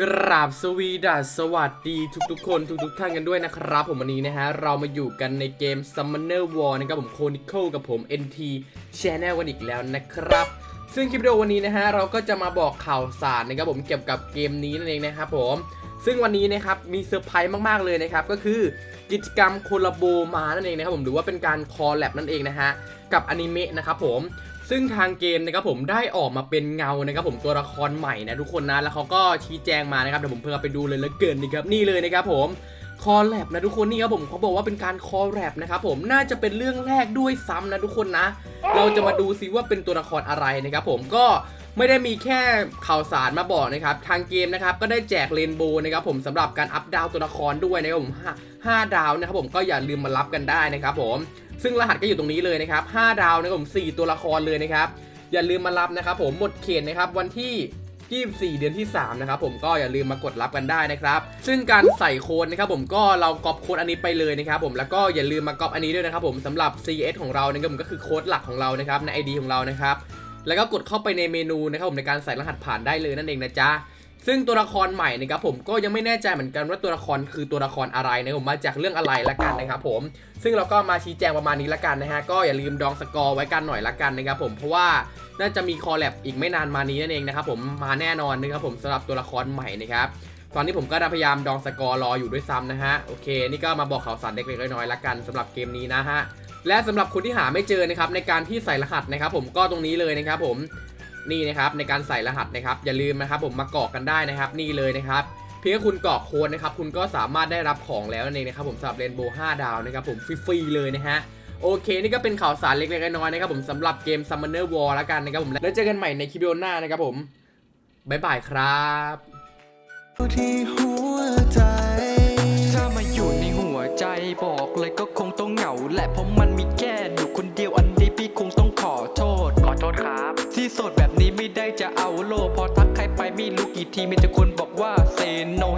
กราบสวีดัสสวัสดีทุกๆคนทุกๆท่านกันด้วยนะครับ ผมวันนี้นะฮะ เรามาอยู่กันในเกม Summoner War นะครับผมโคนิโคกับผม NT Channel กันอีกแล้วนะครับ ซึ่งคลิปวิดีโอวันนี้นะฮะ เราก็จะมาบอกข่าวสารนะครับผมเกี่ยวกับเกมนี้นั่นเองนะครับผม ซึ่งวันนี้นะครับมีเซอร์ไพรส์มากๆเลยนะครับก็คือกิจกรรมโคลาโบมานั่นเองนะครับผมหรือว่าเป็นการคอลแลบนั่นเองนะฮะกับอนิเมะนะครับผมซึ่งทางเกมนะครับผมได้ออกมาเป็นเงานะครับผมตัวละครใหม่นะทุกคนนะแล้วเขาก็ชี้แจงมานะครับเดี๋ยวผมเพิ่งไปดูเลยแล้วเกินนะครับนี่เลยนะครับผม คอลแลบนะทุกคนนี่ครับผมเขาบอกว่าเป็นการคอลแลบนะครับผมน่าจะเป็นเรื่องแรกด้วยซ้ำนะทุกคนนะ เราจะมาดูซิว่าเป็นตัวละครอะไรนะครับผมก็ไม่ได้มีแค่ข่าวสารมาบอกนะครับ ทางเกมนะครับก็ได้แจกเรนโบว์นะครับผมสำหรับการอัพดาวตัวละครด้วยนะครับผมห้าห้าดาวนะครับผมก็อย่าลืมมารับกันได้นะครับผมซึ่งรหัสก็อยู่ตรงนี้เลยนะครับ5ดาวนะครับผม4ตัวละครเลยนะครับอย่าลืมมารับนะครับผมหมดเขตนะครับวันที่ 24 เดือนที่ 3 นะครับผมก็อย่าลืมมากดรับกันได้นะครับ ซึ่งการใส่โค้ดนะครับผมก็เราก๊อปโค้ดอันนี้ไปเลยนะครับผมแล้วก็อย่าลืมมาก๊อปอันนี้ด้วยนะครับผมสำหรับ CS ของเรานะครับผมก็คือโค้ดหลักของเรานะครับใน ID ของเรานะครับแล้วก็กดเข้าไปในเมนูนะครับผมในการใส่รหัสผ่านได้เลยนั่นเองนะจ๊ะซึ่งตัวละครใหม่นะครับผมก็ยังไม่แน่ใจเหมือนกันว่าตัวละครคือตัวละครอะไรนะครับผมมาจากเรื่องอะไรละกันนะครับผม ซึ่งเราก็มาชี้แจงประมาณนี้ละกันนะฮะก็อย่าลืมดองสกอร์ไว้กันหน่อยละกันนะครับผมเพราะว่า น่าจะมีคอลแลบอีกไม่นานมานี้นั่นเองนะครับผมมาแน่นอนนะครับผมสำหรับตัวละครใหม่นะครับตอนนี้ผมก็พยายามดองสกอร์รออยู่ด้วยซ้ำนะฮะโอเค นี่ก็มาบอกข่าวสารเล็กๆน้อยๆละกันสำหรับเกมนี้นะฮะและสำหรับคนที่หาไม่เจอนะครับในการที่ใส่รหัสนะครับ ผมก็ตรงนี้เลยนะครับ ผมนี่นะครับในการใส่รหัสนะครับ อย่าลืมนะครับ ผมมากรอกกันได้นะครับ นี่เลยนะครับเพียงแค่คุณกรอกโค้ดนะครับ คุณก็สามารถได้รับของแล้วนั่นเองนะครับ ผมสำหรับเรนโบว์5ดาวนะครับ ผมฟรีๆเลยนะฮะ โอเค นี่ก็เป็นข่าวสารเล็กๆน้อยๆนะครับผมสำหรับเกม Summoner War แล้วกันนะครับผมแล้วเจอกันใหม่ในคลิปวิดีโอหน้านะครับผมบ๊ายบายครับที่หัวใจ ถ้ามาอยู่ในหัวใจบอกเลยก็คงต้องเหงาแหละเพราะมันมีแค่อยู่คนเดียวอันนี้พี่คงต้องขอโทษ ขอโทษครับ ที่โสดแบบนี้ไม่ได้จะเอาโลกพอทักใครไปไม่รู้กี่ทีมีแต่คนบอกว่าเซโน